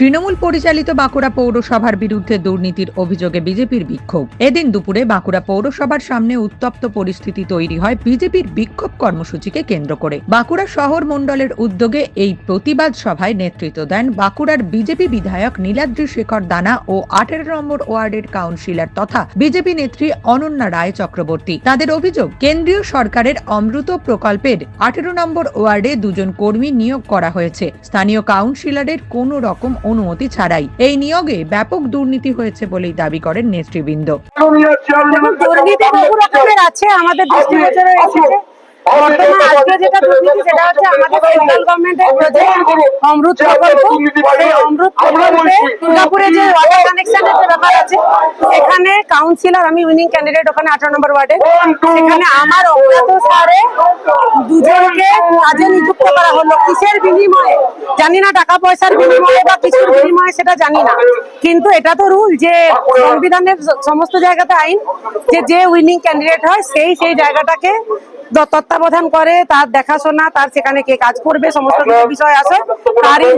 তৃণমূল পরিচালিত বাঁকুড়া পৌরসভার বিরুদ্ধে দুর্নীতির অভিযোগে বিজেপির বিক্ষোভ। এদিন দুপুরে বাঁকুড়া পৌরসভার সামনে উত্তপ্ত পরিস্থিতি তৈরি হয় বিজেপির বিক্ষোভ কর্মসূচিকে কেন্দ্র করে। বাঁকুড়া শহর মণ্ডলের উদ্যোগে এই প্রতিবাদ সভায় নেতৃত্ব দেন বাঁকুড়ার বিজেপি বিধায়ক নীলাদ্রি শেখর দানা ও আঠেরো নম্বর ওয়ার্ডের কাউন্সিলর তথা বিজেপি নেত্রী অনন্যা রায় চক্রবর্তী। তাদের অভিযোগ, কেন্দ্রীয় সরকারের অমৃত প্রকল্পের আঠেরো নম্বর ওয়ার্ডে দুজন কর্মী নিয়োগ করা হয়েছে। স্থানীয় কাউন্সিলরের কোনো রকম অনুমতি ছাড়াই। এই নিয়োগে ব্যাপক দুর্নীতি হয়েছে বলেই দাবি করেন নেতৃবৃন্দ। দেখুন দুর্নীতি বহু রকমের আছে আমাদের দৃষ্টিগোচরে এসেছে। বর্তমানে আজকে যেটা দুর্নীতি সেটা হচ্ছে আমাদের সেন্ট্রাল গভর্নমেন্টের প্রজেক্ট অমৃত প্রকল্প সেই অমৃত প্রকল্পে দুর্গাপুরে যে ওয়াটার কানেকশনের যে ব্যাপার আছে এখানে কাউন্সিলর আমি উইনিং ক্যান্ডিডেট ওখানে আঠারো নম্বর ওয়ার্ডে সেখানে আমার অজ্ঞাত সারে দুজনকে কাজে নিযুক্ত করা হলো। কিসের বিনিময়ে? জানি না টাকা পয়সার বিনিময়ে বা কিছুর বিনিময়ে সেটা জানি না। কিন্তু এটা তো রুল যে সংবিধানের সমস্ত জায়গাতে আইন যে যে উইনিং ক্যান্ডিডেট হয় সেই সেই জায়গাটাকে তত্ত্বাবধান করে তার দেখাশোনা তার সেখানে কে কাজ করবে সমস্ত কিছু বিষয় আসে তারই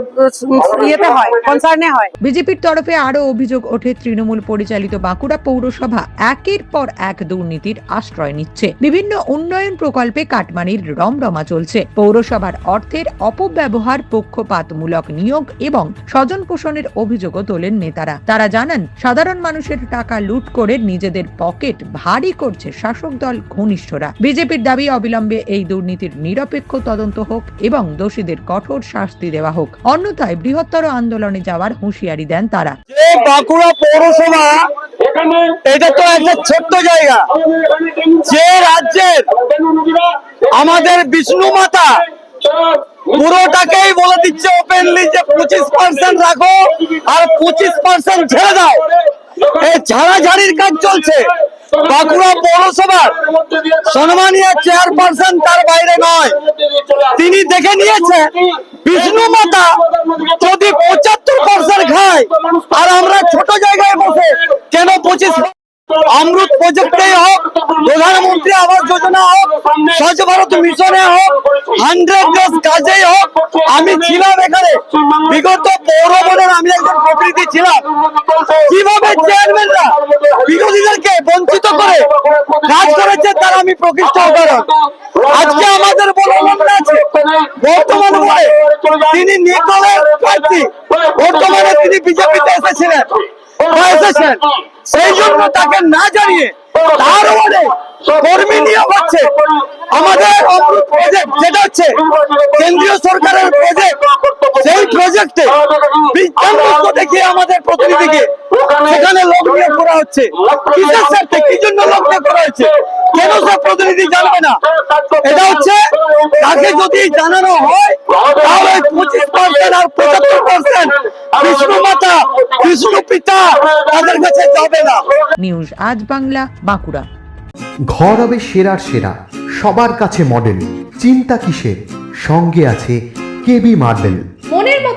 ইয়েতে হয় কনসার্নে হয়। বিজেপির তরফে আরও অভিযোগ ওঠে তৃণমূল পরিচালিত বাঁকুড়া পৌরসভা একের পর এক দুর্নীতির আশ্রয় নিচ্ছে। বিভিন্ন উন্নয়ন প্রকল্পে কাটমানির রমরমা চলছে। পৌরসভার অর্থের অপব্যবহার পক্ষপাতমূলক নিয়োগ এবং স্বজন পোষণের অভিযোগও তোলেন নেতারা। তারা জানান সাধারণ মানুষের টাকা লুট করে নিজেদের পকেট ভারী করছে শাসক দল ঘনিষ্ঠরা। বিজেপির দাবি অবিলম্বে এই দুর্নীতির নিরপেক্ষ তদন্ত হোক এবং দোষীদের কঠোর শাস্তি দেওয়া হোক। অন্যথায় বৃহত্তর আন্দোলনে যাওয়ার হুঁশিয়ারি দেন তারা। বাঁকুড়া পৌরসভা, এটা তো একটা ছোট্ট জায়গা। যে রাজ্যের আমাদের বিষ্ণু মাতা, পুরোটাকেই বলে দিচ্ছে ওপেনলি যে পঁচিশ পার্সেন্ট রাখো আর পঁচিশ পার্সেন্ট ছেড়ে দাও। এই ঝাড়াঝাড়ির কাজ চলছে। বাঁকুড়া পৌরসভার সম্মানীয় চেয়ারপারসন তার বাইরে নয়। তিনি দেখে নিয়েছে, বিষ্ণু মাতা যদি পঁচাত্তর পার্সেন্ট খায়, আর আমরা ছোট জায়গায় বসে কেন পঁচিশ অমৃত প্রজেক্টে হোক প্রধানমন্ত্রী আবাস যোজনা হোক, স্বচ্ছ ভারত মিশনে হোক হান্ড্রেড ডেজ কাজেই হোক, আমি ছিলাম এখানে। বিগত পৌর বোর্ডের আমি একজন প্রতিনিধি ছিলাম। কীভাবে চেয়ারম্যানরা বিরোধীদেরকে বঞ্চিত করে কাজ করেছে তার আমি প্রকৃষ্ট উদাহরণ আজকে আমাদের মনে আছে। বর্তমান বলে তিনি নির্দলের প্রার্থী। বর্তমানে তিনি বিজেপিতে এসেছিলেন। এসেছেন। সেই জন্য তাকে না জানিয়ে তার ওয়ার্ডে কর্মী নিয়োগ হচ্ছে। আমাদের প্রজেক্ট যেটা হচ্ছে, কেন্দ্রীয় সরকারের প্রজেক্ট সেই প্রজেক্টে বিজ্ঞান দেখিয়ে আমাদের প্রতিনিধিকে সেখানে লোক নিয়োগ করা হচ্ছে কিসের স্বার্থে কি জন্য লোক নিয়োগ করা হচ্ছে কেন সে প্রতিনিধি জানবে না এটা হচ্ছে তাকে যদি জানানো হয় তাহলে পঁচিশ পার্সেন্ট আর পঁচাত্তর পার্সেন্ট বিষ্ণু মাতা বিষ্ণু পিতা তাদের কাছে যাবে না নিউজ আজ বাংলা বাঁকুড়া ঘর হবে সেরার সেরা সবার কাছে মডেল চিন্তা কিসের সঙ্গে আছে কেবি মার্বেল